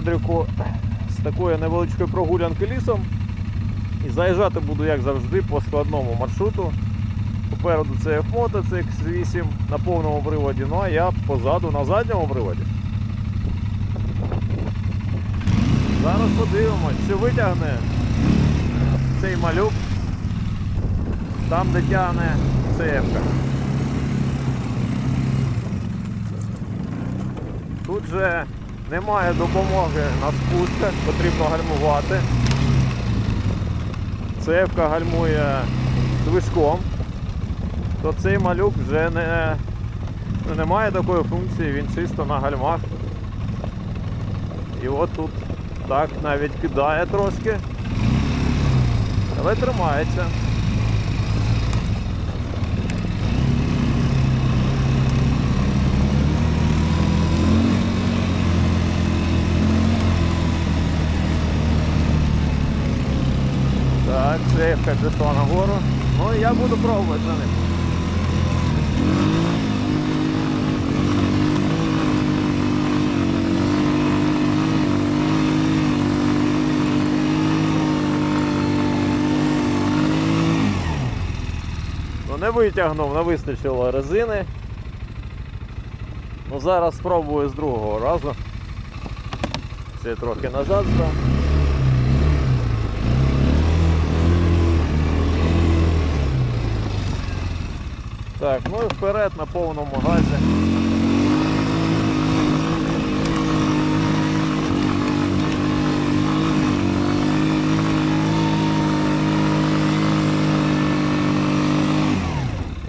квадрику з такої невеличкої прогулянки лісом. І заїжджати буду, як завжди, по складному маршруту. Попереду це F-Moto, це X8 на повному приводі, ну а я позаду на задньому приводі. Зараз подивимось, чи витягне цей малюк там, де тягне CF. Тут же немає допомоги на спусках, потрібно гальмувати. CF гальмує движком, то цей малюк вже не, ну, не має такої функції, він чисто на гальмах. І от тут так навіть кидає трошки, але тримається. Це пішло нагору. Ну і я буду пробувати за ним. Ну не витягнув, не вистачило резини. Ну зараз спробую з другого разу. Ще трохи назад здам. Так, ну і вперед на повному газі.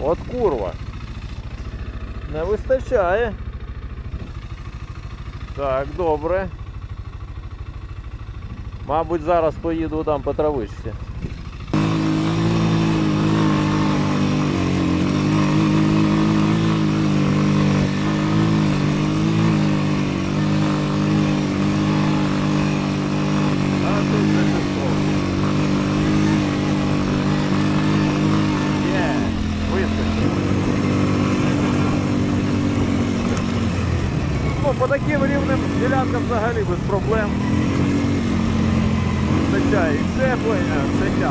От курва. Не вистачає. Так, добре. Мабуть, зараз поїду там по травичці. А тут не пішло. Є, вистачило. Ну, по таким рівним ділянкам взагалі без проблем. Вистачає і щеплення, все.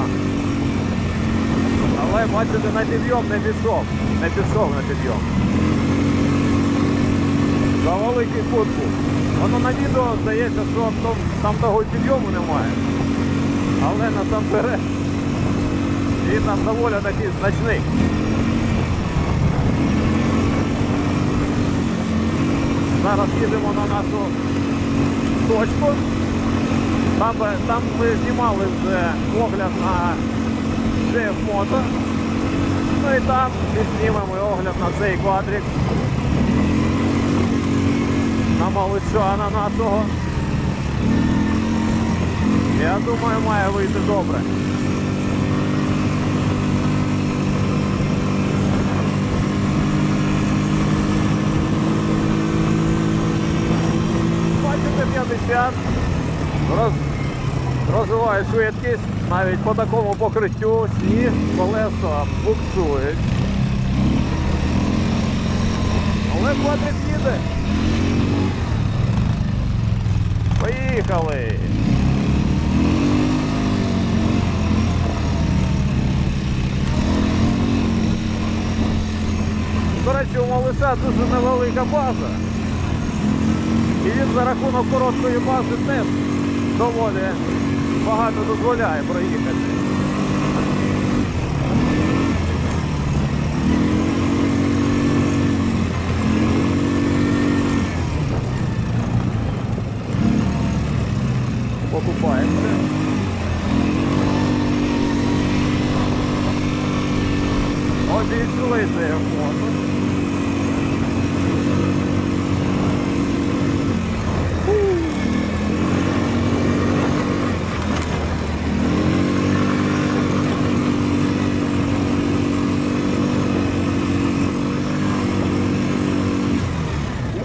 Але бачите, на підйом не пішов. Не пішов на підйом. За великий кут був. Воно на відео здається, що там, там того підйому немає. Але насамперед він там доволі такий значний. Зараз їдемо на нашу точку. Там, там ми знімали вже огляд на GF Moto. Ну і там знімемо огляд на цей квадрик. На маличана нашого. Я думаю, має вийти добре. Бачите, 50. Роз... Розвиває швидкість. Навіть по такому покриттю сніг колеса буксують. Але квадрик їде. Поїхали! До речі, у малиша дуже невелика база. І він за рахунок короткої бази теж доволі багато дозволяє проїхати. Покупаємося. Обійшли це фото.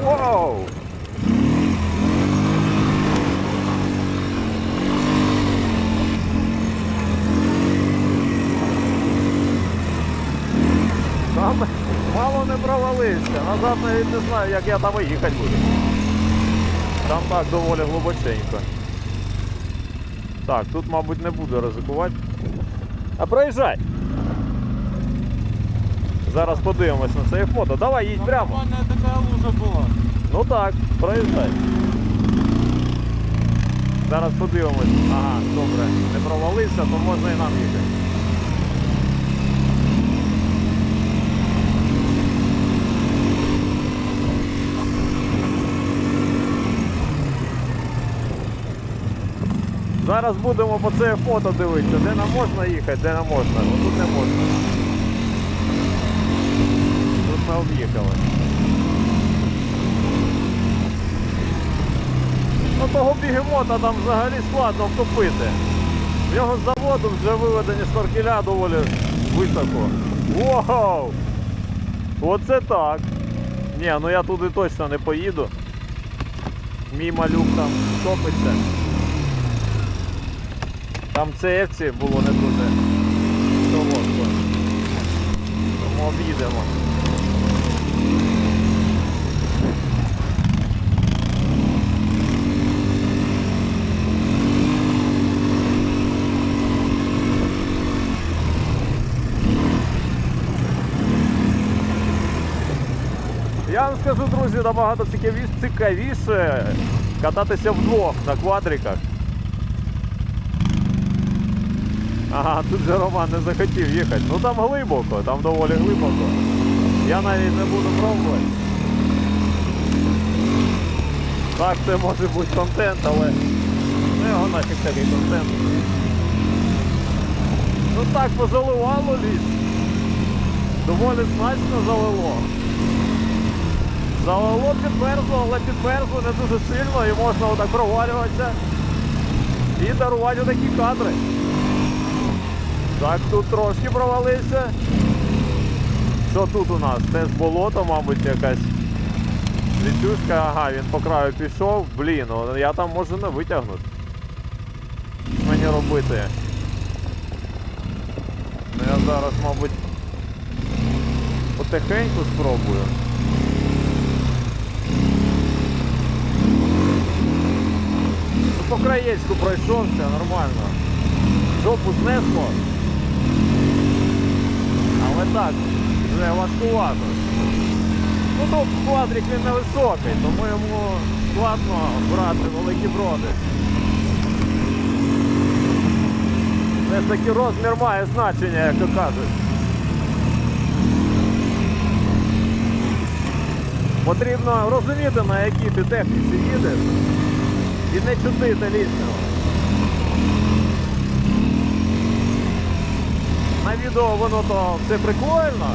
Вау! Там мало. Назад навіть не знаю, як я там виїхати буду. Там так доволі глибоченько. Так, тут, мабуть, не буду ризикувати. А проїжджай! Зараз подивимось на цей фото. Давай їдь прямо. Нормальная такая лужа была. Ну так, проїжджай. Зараз подивимось. Ага, добре. Не провалився, то можна і нам їхати. Зараз будемо по це фото дивитися, де нам можна їхати, де не можна. Ну тут не можна. Тут ми об'їхали. Ну того бігемота там взагалі складно втопити. В нього з заводу вже виведені шторкеля доволі високо. Вау! Оце так. Ні, ну я туди точно не поїду. Мій малюк там топиться. Там ЦФці було не дуже солодко. Тому об'їдемо. Я вам скажу, друзі, набагато цікавіше кататися вдвох на квадриках. Ага, тут же Роман не захотів їхати. Ну там глибоко, там доволі глибоко. Я навіть не буду пробувати. Так, це може бути контент, але ну його нафіг такий контент. Ну так, позаливало ліс. Доволі значно залило. Залило під але під березу не дуже сильно і можна отак провалюватися і дарувати такі кадри. Так, тут трошки провалився. Що тут у нас? Теж болото, мабуть, якась. Літюшка, ага, він по краю пішов. Блін, ну я там можу не витягнути. Що мені робити? Ну я зараз, мабуть, потихеньку спробую. Ну, по краєчку пройшовся, нормально. Жопу знесло. Але так, вже важкувато. Ну тут квадрик він невисокий, тому йому складно брати великі броди. Все ж таки розмір має значення, як то кажуть. Потрібно розуміти, на якій ти техніці їдеш і не чудити лісного. Відео воно то все прикольно.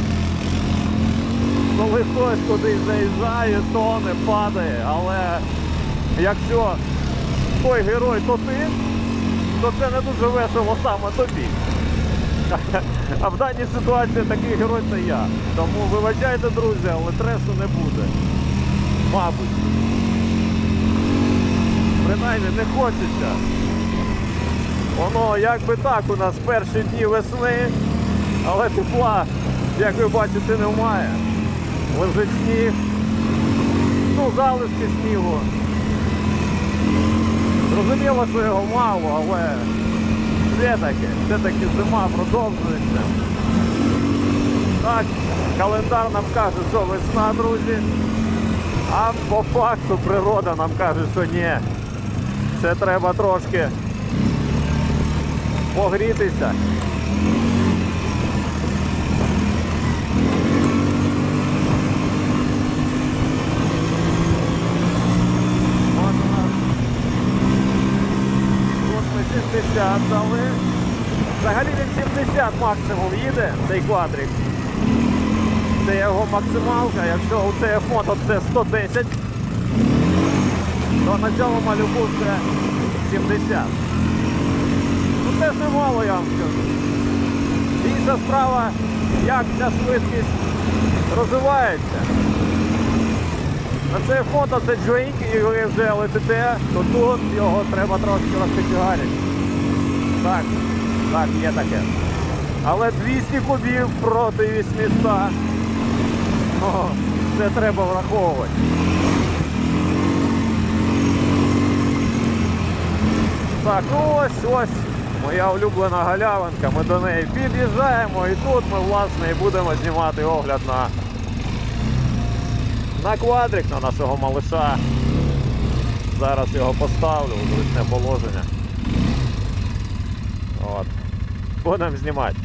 Коли хтось кудись заїжджає, тоне, падає, але якщо той герой то ти, то це не дуже весело саме тобі. А в даній ситуації такий герой це я. Тому вибачайте, друзі, але трешу не буде. Мабуть. Принаймні не хочеться. Воно як би так у нас перші дні весни, але тепла, як ви бачите, немає. Лежить сніг, ну залишки снігу. Зрозуміло, що його мало, але все-таки, все-таки зима продовжується. Так, календар нам каже, що весна, друзі. А по факту природа нам каже, що ні. Ще треба трошки погрітися. 60, але взагалі він 70 максимум їде, цей квадрик. Це його максималка, якщо у CF фото це 110, то на цьому малюку це 70. Ну Це ж немало, я вам скажу. Інша справа, як ця швидкість розвивається. На це фото це джойк і вже летите, то тут його треба трошки розпочигарити. Так, так, є таке. Але 200 кубів проти 800. Ну, це треба враховувати. Так, ну ось ось моя улюблена галявинка. Ми до неї під'їжджаємо і тут ми власне і будемо знімати огляд на, на квадрик на нашого малиша. Зараз його поставлю у зручне положення. От. Будемо знімати.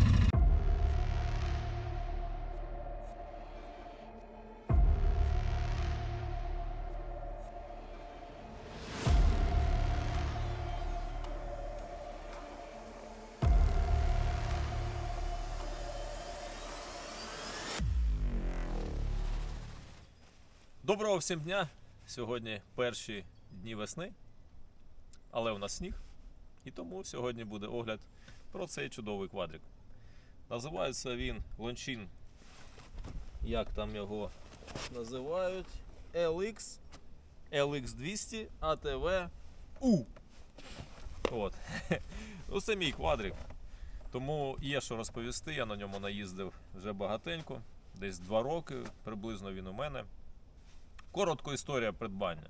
Доброго всім дня! Сьогодні перші дні весни, але у нас сніг. І тому сьогодні буде огляд про цей чудовий квадрик. Називається він Лончин. Як там його називають? LX LX200 ATV U. От. Ну, це мій квадрик. Тому є що розповісти. Я на ньому наїздив вже багатенько, десь 2 роки, приблизно він у мене. Коротко історія придбання.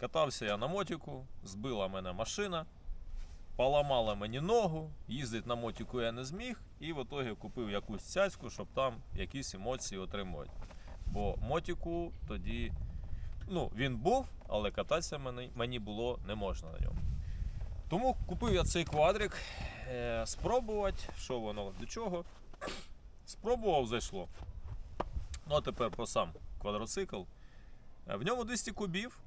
Катався я на мотіку, збила мене машина, поламала мені ногу, їздити на мотіку я не зміг, і в ітогі купив якусь цяцьку, щоб там якісь емоції отримувати. Бо мотіку тоді, ну, він був, але кататися мені, було не можна на ньому. Тому купив я цей квадрик, е, спробувати, що воно до чого. Спробував, зайшло. Ну а тепер про сам квадроцикл. Е, В ньому 200 кубів,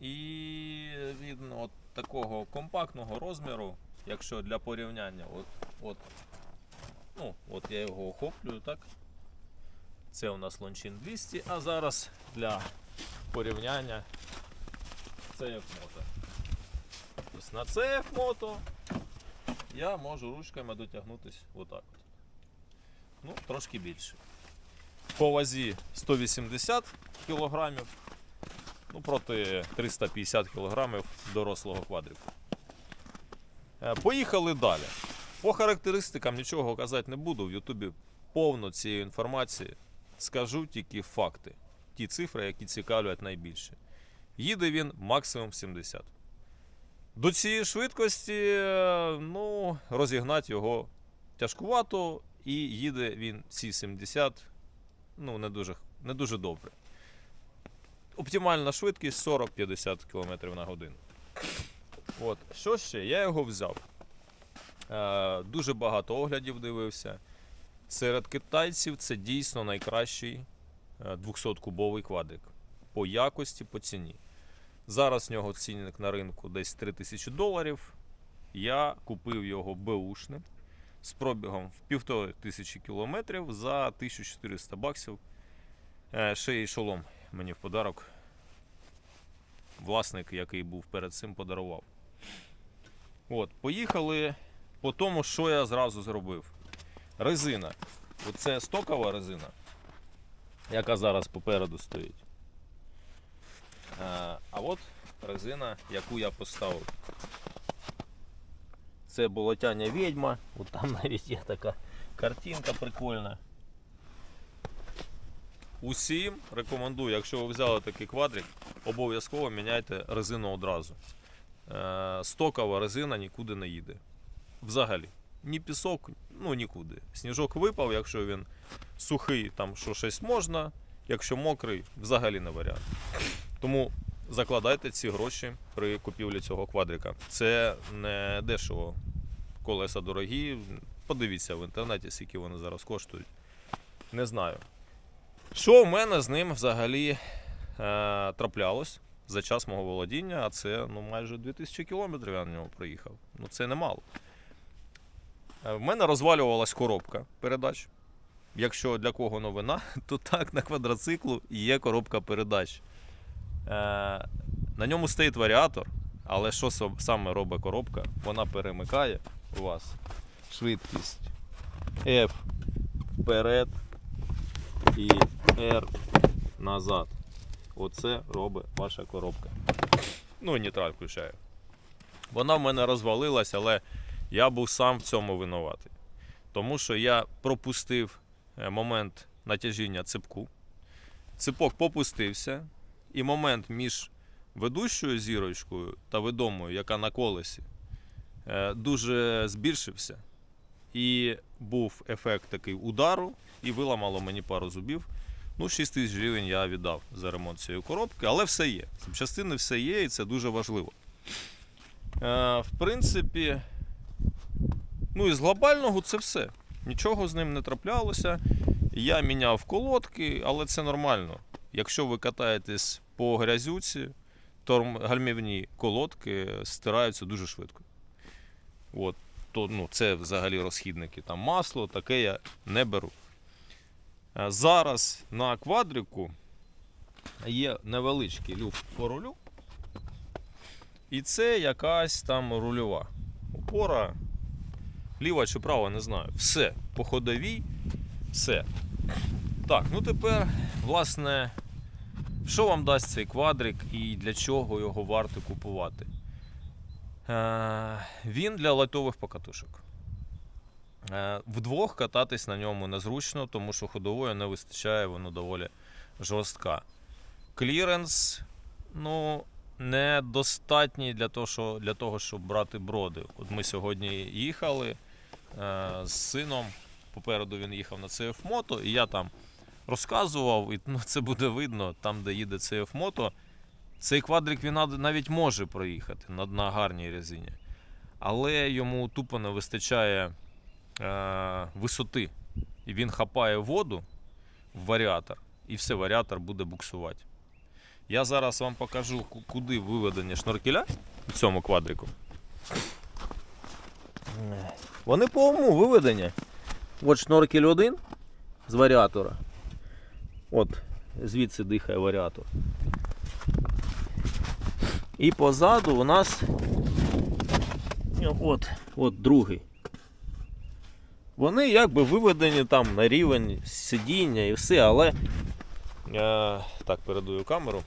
і він от такого компактного розміру, якщо для порівняння, от, от, ну, от я його охоплюю, так? Це у нас Лончин 200, а зараз для порівняння CF Moto. Тобто на CF Moto я можу ручками дотягнутися отак. От. Ну, трошки більше. По вазі 180 кілограмів ну, проти 350 кг дорослого квадрику. Е, Поїхали далі. По характеристикам нічого казати не буду. В Ютубі повно цієї інформації. Скажу тільки факти. Ті цифри, які цікавлять найбільше. Їде він максимум 70. До цієї швидкості е, ну, розігнати його тяжкувато, і їде він ці 70 ну, не дуже, не дуже добре. Оптимальна швидкість 40-50 км на годину. От. Що ще? Я його взяв. Е, дуже багато оглядів дивився. Серед китайців це дійсно найкращий е, 200-кубовий квадрик. По якості, по ціні. Зараз в нього цінник на ринку десь 3000 доларів. Я купив його беушним з пробігом в півтори тисячі кілометрів за 1400 баксів. Е, Ще й шолом мені в подарок. Власник, який був перед цим, подарував. От, поїхали по тому, що я зразу зробив. Резина. Оце стокова резина, яка зараз попереду стоїть. Е, А от резина, яку я поставив. Це болотяня відьма. От там навіть є така картинка прикольна. Усім рекомендую, якщо ви взяли такий квадрик, обов'язково міняйте резину одразу. Е, Стокова резина нікуди не їде. Взагалі. Ні пісок, ну нікуди. Сніжок випав, якщо він сухий, там що щось можна, якщо мокрий, взагалі не варіант. Тому закладайте ці гроші при купівлі цього квадрика. Це не дешево. Колеса дорогі. Подивіться в інтернеті, скільки вони зараз коштують. Не знаю. Що в мене з ним взагалі е, траплялось за час мого володіння, а це ну, майже 2000 кілометрів я на ньому проїхав. Ну це немало. Е, в мене розвалювалась коробка передач. Якщо для кого новина, то так, на квадроциклу є коробка передач. Е, на ньому стоїть варіатор, але що саме робить коробка? Вона перемикає у вас швидкість F вперед і R назад. Оце робить ваша коробка. Ну і нейтраль включаю. Вона в мене розвалилась, але я був сам в цьому винуватий. Тому що я пропустив е, момент натяжіння ципку. Ципок попустився, і момент між ведущою зірочкою та ведомою, яка на колесі, е, дуже збільшився. І був ефект такий удару, і виламало мені пару зубів. Ну, 6 тисяч гривень я віддав за ремонт цієї коробки, але все є. Запчастини все є, і це дуже важливо. Е, в принципі, ну із глобального це все. Нічого з ним не траплялося. Я міняв колодки, але це нормально. Якщо ви катаєтесь по грязюці, то гальмівні колодки стираються дуже швидко. От, то, ну, це взагалі розхідники. Там масло, таке я не беру. Е, Зараз на квадрику є невеличкий люфт по рулю. І це якась там рульова. Опора. Ліва чи права, не знаю. Все. По ходовій, все. Так, ну тепер, власне, що вам дасть цей квадрик і для чого його варто купувати? Е, він для лайтових покатушок. Е, вдвох кататись на ньому незручно, тому що ходової не вистачає, воно доволі жорстка. Кліренс, ну, недостатній для того, що, для того, щоб брати броди. От ми сьогодні їхали е, з сином. Попереду він їхав на CF Moto, і я там розказував, і ну, це буде видно, там, де їде CF Moto. Цей квадрик він навіть може проїхати на, на гарній резині. Але йому тупо не вистачає е, висоти. І він хапає воду в варіатор, і все, варіатор буде буксувати. Я зараз вам покажу, куди виведені шнуркеля в цьому квадрику. Вони по уму виведені. От шноркель один з варіатора. От звідси дихає варіатор. І позаду у нас от, от другий. Вони якби виведені там на рівень сидіння і все, але. Е, так, передую камеру.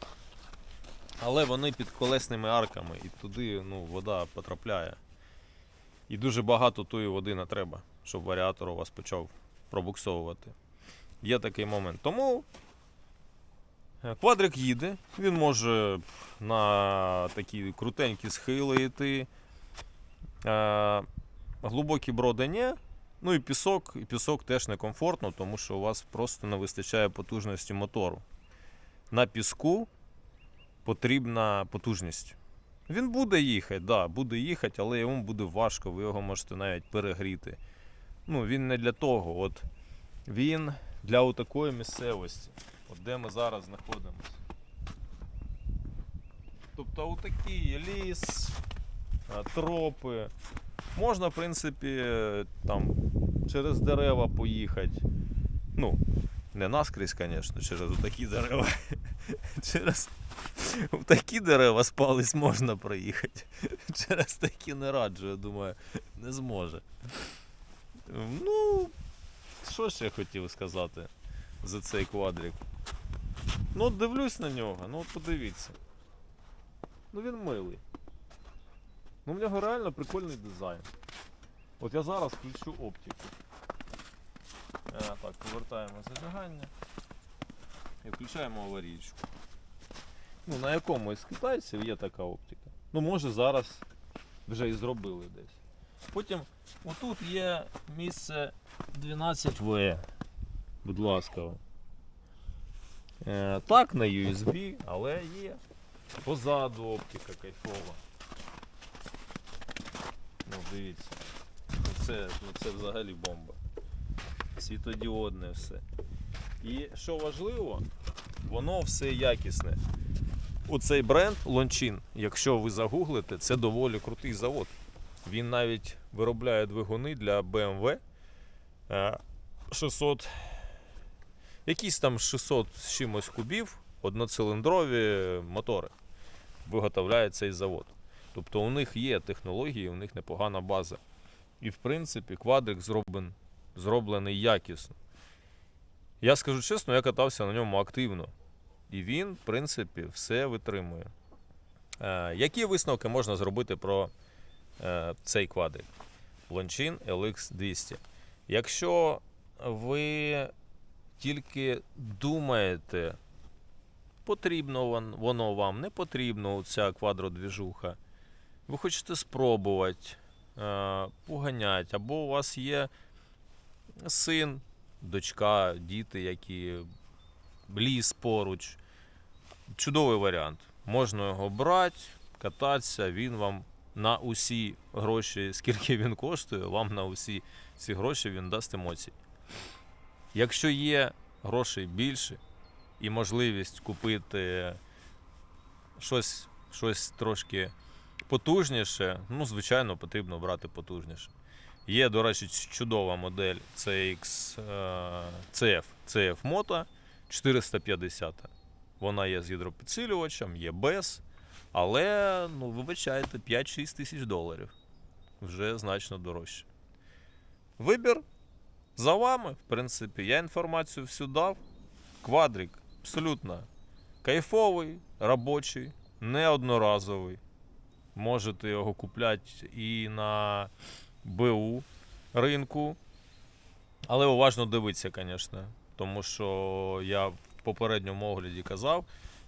Але вони під колесними арками і туди ну, вода потрапляє. І дуже багато тої води не треба, щоб варіатор у вас почав пробуксовувати. Є такий момент. Тому квадрик їде, він може на такі крутенькі схили йти. Е, глибокі броди ні. Ну і пісок, і пісок теж некомфортно, тому що у вас просто не вистачає потужності мотору. На піску потрібна потужність. Він буде їхати, да, буде їхати, але йому буде важко, ви його можете навіть перегріти. Ну, він не для того. От він для такої місцевості, от де ми зараз знаходимося. Тобто отакий ліс, тропи. Можна, в принципі, там через дерева поїхати. Ну, не наскрізь, звісно, через такі дерева. Через такі дерева спались можна проїхати. Через такі не раджу, я думаю, не зможе. Ну, що ж я хотів сказати за цей квадрик? Ну, дивлюсь на нього, ну от подивіться. Ну він милий. Ну в нього реально прикольний дизайн. От я зараз включу оптику. Е, так, повертаємо зажигання і включаємо аварійку. Ну, на якому із китайців є така оптика. Ну, може зараз вже і зробили десь. Потім отут є місце 12В. Будь ласка. Е, так, на USB, але є. Позаду оптика кайфова. Ну, дивіться. Ну, Це, ну, це взагалі бомба. Світодіодне все. І що важливо, воно все якісне. Оцей бренд Лончин, якщо ви загуглите, це доволі крутий завод. Він навіть виробляє двигуни для BMW е, 600. Якісь там 600 з чимось кубів, одноциліндрові мотори. Виготовляє цей завод. Тобто у них є технології, у них непогана база. І в принципі квадрик зроблений, зроблений якісно. Я скажу чесно, я катався на ньому активно. І він, в принципі, все витримує. Е, які висновки можна зробити про е, цей квадрик? Longchin LX200. Якщо ви тільки думаєте, потрібно воно вам, не потрібно ця квадродвіжуха, ви хочете спробувати, е, поганять, або у вас є син, дочка, діти, які ліс поруч. Чудовий варіант. Можна його брати, кататися, він вам на усі гроші, скільки він коштує, вам на усі ці гроші він дасть емоцій. Якщо є грошей більше і можливість купити щось, щось трошки потужніше, ну, звичайно, потрібно брати потужніше. Є, до речі, чудова модель CX, е, CF, CF Moto 450. Вона є з гідропідсилювачем, є без. Але, ну, вибачайте, 5-6 тисяч доларів. Вже значно дорожче. Вибір за вами, в принципі. Я інформацію всю дав. Квадрик абсолютно кайфовий, робочий, неодноразовий. Можете його купляти і на БУ ринку. Але уважно дивитися, звісно. Тому що я в попередньому огляді казав,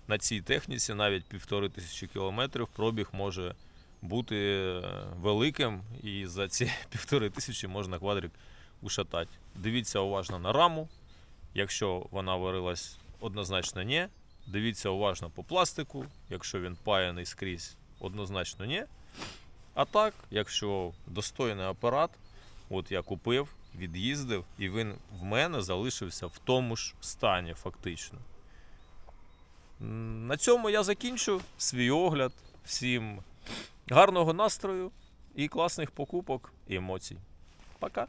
на цій техніці навіть півтори тисячі кілометрів пробіг може бути е, великим, і за ці півтори тисячі можна квадрик ушатати. Дивіться уважно на раму. Якщо вона варилась однозначно ні. Дивіться уважно по пластику, якщо він паяний скрізь, однозначно ні. А так, якщо достойний апарат, от я купив, від'їздив, і він в мене залишився в тому ж стані, фактично. На цьому я закінчу свій огляд. Всім гарного настрою і класних покупок і емоцій. Пока!